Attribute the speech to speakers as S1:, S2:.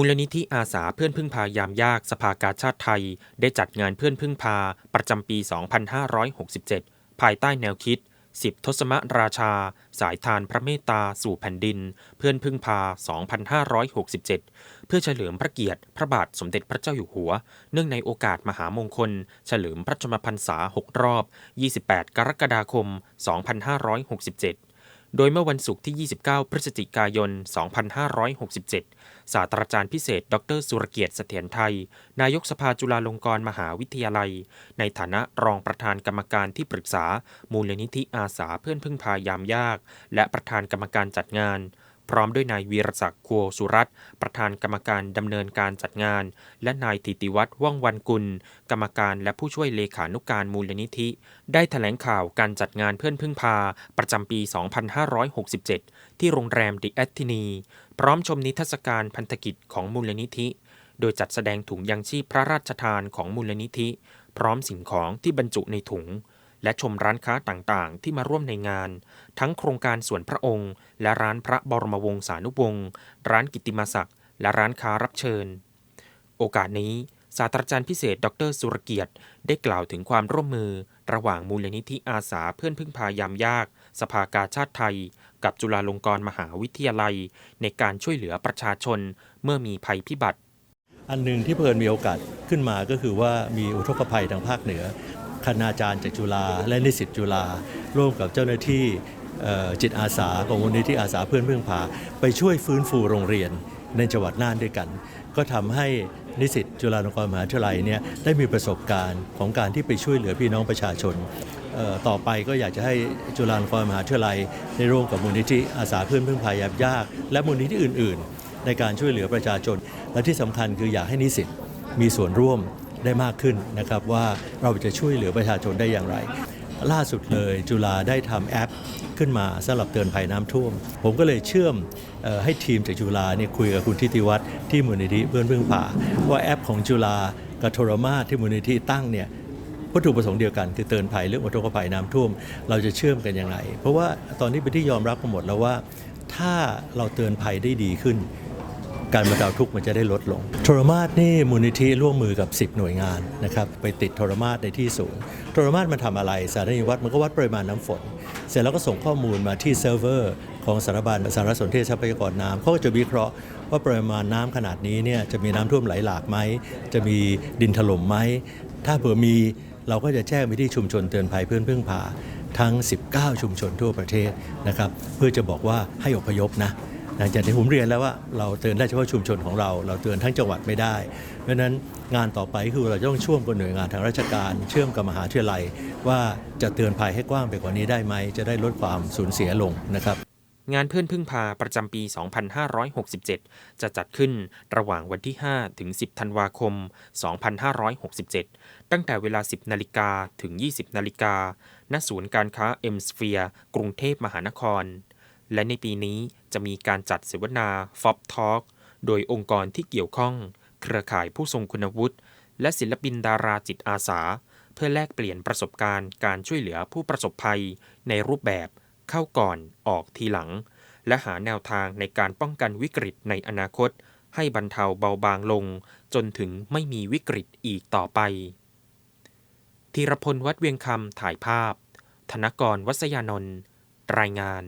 S1: มูลนิธิอาสาเพื่อนพึ่งพายามยากสภากาชาติไทย ได้จัดงานเพื่อนพึ่งพาประจำปี 2567 ภายใต้แนวคิด 10 ทศมราชา สายทานพระเมตตาสู่แผ่นดิน เพื่อนพึ่งพา 2567 เพื่อเฉลิมพระเกียรติพระบาทสมเด็จพระเจ้าอยู่หัว เนื่องในโอกาสมหามงคล เฉลิมพระชนมพรรษา 6 รอบ 28 กรกฎาคม 2567 โดยเมื่อวันศุกร์ที่ 29 พฤศจิกายน 2567 ศาสตราจารย์พิเศษ ดร สุรเกียรติเสถียรไทย นายกสภาจุฬาลงกรณ์มหาวิทยาลัย ในฐานะรองประธานกรรมการที่ปรึกษา มูลนิธิอาสาเพื่อนพึ่งพายามยาก และประธานกรรมการจัดงาน พร้อมด้วยนายวีรศักดิ์ครัวสุรัตน์ประธานกรรมการดำเนินการจัดงาน และนายธิติวัฒน์ว่องวันกุล กรรมการและผู้ช่วยเลขานุการมูลนิธิ ได้แถลงข่าวการจัดงานเพื่อนพึ่งพา ประจำปี 2567 ที่โรงแรมดิแอตทินี พร้อมชมนิทรรศการพันธกิจของมูลนิธิ โดยจัดแสดงถุงยังชีพพระราชทานของมูลนิธิ พร้อมสิ่งของที่บรรจุในถุง และชมร้านค้าต่างๆ ที่มาร่วมในงาน ทั้งโครงการส่วนพระองค์ และร้านพระบรมวงศานุวงศ์ร้านกิติมศักดิ์และร้านค้ารับเชิญ โอกาสนี้ศาสตราจารย์พิเศษ ดร สุรเกียรติ ได้กล่าวถึงความร่วมมือ ระหว่างมูลนิธิอาสาเพื่อนพึ่งพายามยาก สภากาชาติไทย กับจุฬาลงกรณ์มหาวิทยาลัย ในการช่วยเหลือประชาชนเมื่อมีภัยพิบัติ
S2: อันหนึ่งที่เพิ่นมีโอกาสขึ้นมาก็คือว่ามีอุทกภัยทางภาคเหนือ คณาจารย์จากจุฬาและนิสิตจุฬาร่วมกับเจ้าหน้าที่จิตอาสาของมูลนิธิอาสาเพื่อนเพึ่งพาไปช่วยฟื้นฟูโรงเรียนในจังหวัดน่านด้วยกัน ก็ทำให้นิสิตจุฬาลงกรณ์มหาวิทยาลัยเนี่ยได้มีประสบการณ์ของการที่ไปช่วยเหลือพี่น้องประชาชน ต่อไปก็อยากจะให้จุฬาลงกรณ์มหาวิทยาลัยได้ร่วมกับมูลนิธิอาสาเพื่อนเพึ่งพายามยาก และมูลนิธิอื่น ๆ ในการช่วยเหลือประชาชน และที่สำคัญคืออยากให้นิสิตมีส่วนร่วม ได้มากขึ้นนะครับว่าเราจะช่วยเหลือประชาชนได้อย่างไร ล่าสุดเลยจุฬาได้ทำแอปขึ้นมาสำหรับเตือนภัยน้ำท่วม ผมก็เลยเชื่อมให้ทีมจากจุฬาเนี่ยคุยกับคุณทิติวัฒน์ที่มูลนิธิเพื่อนพึ่งป่าว่าแอปของจุฬากับโทรมาที่มูลนิธิตั้งเนี่ยวัตถุประสงค์เดียวกันคือเตือนภัยเรื่องอุทกภัยน้ำท่วม เราจะเชื่อมกันยังไง เพราะว่าตอนนี้เป็นที่ยอมรับกันหมดแล้วว่า ถ้าเราเตือนภัยได้ดีขึ้น การบรรเทาทุกข์มันจะได้ลดลงโทรมาสนี่มูลนิธิร่วมมือกับ 10 หน่วยงานนะครับไปติดโทรมาสในที่สูงโทรมาสมันทำอะไรสถานีวัดมันก็วัดปริมาณน้ำฝน เสร็จแล้วก็ส่งข้อมูลมาที่เซิร์ฟเวอร์ของสารบัญสารสนเทศทรัพยากรน้ำเขาก็จะวิเคราะห์ว่าปริมาณน้ำขนาดนี้เนี่ยจะมีน้ำท่วมไหลหลากไหมจะมีดินถล่มไหมถ้าเผื่อมีเราก็จะแจ้งไปที่ชุมชนเตือนภัยเพื่อนพึ่งพาทั้ง 19 ชุมชนทั่วประเทศนะครับเพื่อจะบอกว่าให้อพยพนะ หลังจากที่ผมเรียนแล้วว่าเราเตือนได้เฉพาะชุมชนของเรา เราเตือนทั้งจังหวัดไม่ได้ เพราะฉะนั้นงานต่อไปคือเราจะต้องช่วงกับหน่วยงานทางราชการเชื่อมกับมหาวิทยาลัย ว่าจะเตือนภัยให้กว้างไปกว่านี้ได้ไหมจะได้ลดความสูญเสียลงนะครับ
S1: งานเพื่อนพึ่งพาประจำปี 2567 จะจัดขึ้นระหว่างวันที่ 5 ถึง 10 ธันวาคม 2567 ตั้งแต่เวลา 10 นาฬิกาถึง 20 นาฬิกา ณ ศูนย์การค้าเอ็มสเฟียกรุงเทพมหานคร และในปีนี้จะมีการจัดเสวนาฟอบทอ k โดยองค์กรที่เกี่ยวข้อง เครือข่ายผู้ทรงคุณวุฒิ และศิลปินดาราจิตอาสา เพื่อแลกเปลี่ยนประสบการณ์การช่วยเหลือผู้ประสบภัย ในรูปแบบเข้าก่อนออกทีหลัง และหาแนวทางในการป้องกันวิกฤตในอนาคต ให้บรรเทาเบาบางลง จนถึงไม่มีวิกฤตอีกต่อไปธีรพลวัดเวียงคำถ่ายภาพ ธนกรวัศยานนท์รายงาน